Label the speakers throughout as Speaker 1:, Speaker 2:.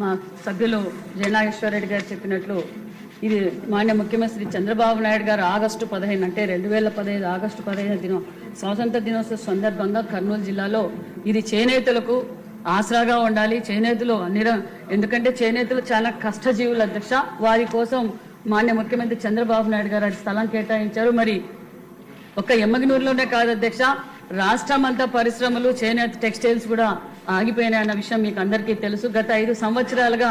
Speaker 1: మా సభ్యులు జయనాగేశ్వరరెడ్డి గారు చెప్పినట్లు ఇది మాన్య ముఖ్యమంత్రి చంద్రబాబు నాయుడు గారు ఆగస్టు పదిహేను అంటే రెండు వేల పదహైదు ఆగస్టు పదిహేను దినం స్వాతంత్ర దినోత్సవ సందర్భంగా కర్నూలు జిల్లాలో ఇది చేనేతలకు ఆసరాగా ఉండాలి. చేనేతలు అన్ని ఎందుకంటే చేనేతలు చాలా కష్టజీవులు అధ్యక్ష. వారి కోసం మాన్య ముఖ్యమంత్రి చంద్రబాబు నాయుడు గారు అది స్థలం కేటాయించారు. మరి ఒక్క ఎమ్మగినూరులోనే కాదు అధ్యక్ష రాష్ట్రం అంతా పరిశ్రమలు చేనేత టెక్స్టైల్స్ కూడా ఆగిపోయినాయి అన్న విషయం మీకు అందరికీ తెలుసు. గత ఐదు సంవత్సరాలుగా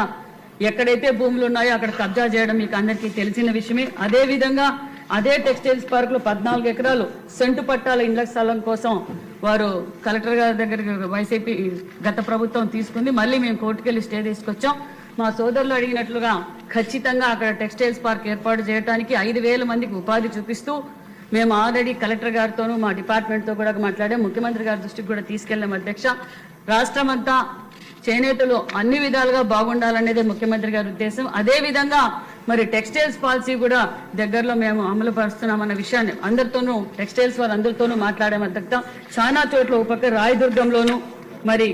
Speaker 1: ఎక్కడైతే భూములు ఉన్నాయో అక్కడ కబ్జా చేయడం మీకు అందరికీ తెలిసిన విషయమే. అదే విధంగా అదే టెక్స్టైల్స్ పార్క్లో పద్నాలుగు ఎకరాలు సెంటు పట్టాల ఇండ్ల స్థలం కోసం వారు కలెక్టర్ గారి దగ్గరికి వైసీపీ గత ప్రభుత్వం తీసుకుంది. మళ్ళీ మేము కోర్టుకెళ్ళి స్టే తీసుకొచ్చాం. మా సోదరులు అడిగినట్లుగా ఖచ్చితంగా అక్కడ టెక్స్టైల్స్ పార్క్ ఏర్పాటు చేయడానికి ఐదు వేల మందికి ఉపాధి చూపిస్తూ మేము ఆల్రెడీ కలెక్టర్ గారితోనూ మా డిపార్ట్మెంట్తో కూడా మాట్లాడాం. ముఖ్యమంత్రి గారి దృష్టికి కూడా తీసుకెళ్ళాం అధ్యక్ష. రాష్ట్రం అంతా చేనేతలు అన్ని విధాలుగా బాగుండాలనేదే ముఖ్యమంత్రి గారి ఉద్దేశం. అదే విధంగా మరి టెక్స్టైల్స్ పాలసీ కూడా దగ్గరలో మేము అమలు పరుస్తున్నామన్న విషయాన్ని అందరితోనూ టెక్స్టైల్స్ వారు అందరితోనూ మాట్లాడాం చాలా చోట్ల ఒక పక్క రాయదుర్గంలోను మరి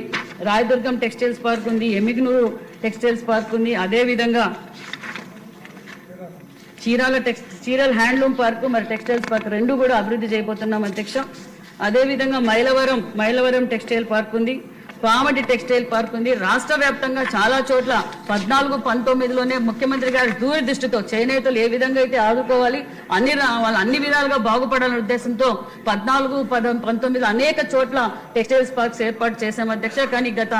Speaker 1: రాయదుర్గం టెక్స్టైల్స్ పార్క్ ఉంది ఎమిగ్నూరు టెక్స్టైల్స్ పార్క్ ఉంది. అదేవిధంగా Chirala tax Chirala handloom park మరి టెక్స్టైల్స్ పార్క్ రెండు కూడా అభివృద్ధి చేయబోతున్నాం అధ్యక్ష. అదేవిధంగా మైలవరం మైలవరం టెక్స్టైల్ పార్క్ ఉంది. పామటి టెక్స్టైల్ పార్క్ ఉంది రాష్ట్ర వ్యాప్తంగా చాలా చోట్ల పద్నాలుగు పంతొమ్మిదిలోనే ముఖ్యమంత్రి గారి దూరదృష్టితో చేనేతలు ఏ విధంగా అయితే ఆదుకోవాలి అన్ని రా- వాళ్ళు అన్ని విధాలుగా బాగుపడాలనే ఉద్దేశంతో పద్నాలుగు పద పంతొమ్మిది అనేక చోట్ల టెక్స్టైల్స్ పార్క్స్ ఏర్పాటు చేశాం అధ్యక్ష. కానీ గత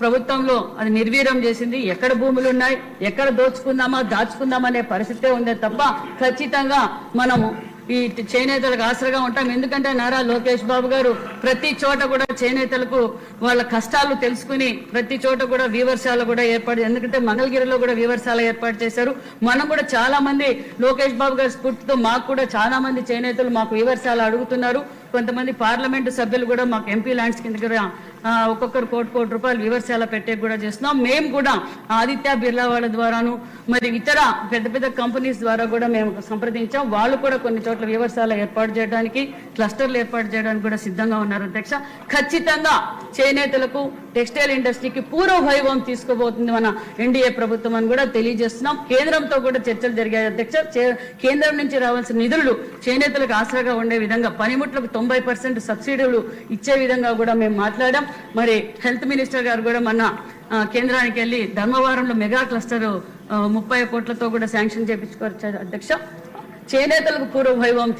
Speaker 1: ప్రభుత్వంలో అది నిర్వీర్యం చేసింది. ఎక్కడ భూములు ఉన్నాయి ఎక్కడ దోచుకుందామా దాచుకుందామా అనే పరిస్థితే ఉందే తప్ప ఖచ్చితంగా మనము ఈ చేనేతలకు ఆసరగా ఉంటాం. ఎందుకంటే నారా లోకేష్ బాబు గారు ప్రతి చోట కూడా చేనేతలకు వాళ్ళ కష్టాలు తెలుసుకుని ప్రతి చోట కూడా వీవర్శాల కూడా ఏర్పాటు ఎందుకంటే మంగళగిరిలో కూడా వీవర్శాల ఏర్పాటు చేశారు. మనం కూడా చాలా మంది లోకేష్ బాబు గారి స్ఫూర్తితో మాకు కూడా చాలా మంది చేనేతలు మాకు వీవర్శాల అడుగుతున్నారు. కొంతమంది పార్లమెంటు సభ్యులు కూడా మాకు ఎంపీ ల్యాండ్స్ కింద కూడా, ఒక్కొక్కరు కోటి కోటి రూపాయలు వివర్శాల పెట్టే కూడా చేస్తున్నాం. మేము కూడా ఆదిత్య బిర్లా వాళ్ళ ద్వారాను మరి ఇతర పెద్ద పెద్ద కంపెనీస్ ద్వారా కూడా మేము సంప్రదించాం. వాళ్ళు కూడా కొన్ని చోట్ల వివర్శాల ఏర్పాటు చేయడానికి క్లస్టర్లు ఏర్పాటు చేయడానికి కూడా సిద్ధంగా ఉన్నారు అధ్యక్ష. ఖచ్చితంగా చేనేతలకు టెక్స్టైల్ ఇండస్ట్రీకి పూర్వ వైభవం తీసుకుపోతుంది మన ఎన్డీఏ ప్రభుత్వం అని కూడా తెలియజేస్తున్నాం. కేంద్రంతో కూడా చర్చలు జరిగాయి అధ్యక్ష. చే- కేంద్రం నుంచి రావాల్సిన నిధులు చేనేతలకు ఆసరాగా ఉండే విధంగా పనిముట్లకు తొంభై పర్సెంట్ సబ్సిడీలు ఇచ్చే విధంగా కూడా మేము మాట్లాడాం. మరి హెల్త్ మినిస్టర్ గారు కూడా మొన్న కేంద్రానికి వెళ్ళి ధర్మవరంలో మెగా క్లస్టర్ ముప్పై కోట్లతో కూడా శాంక్షన్ చేపించుకోవచ్చు అధ్యక్ష చేనేతలకు పూర్వ వైభవం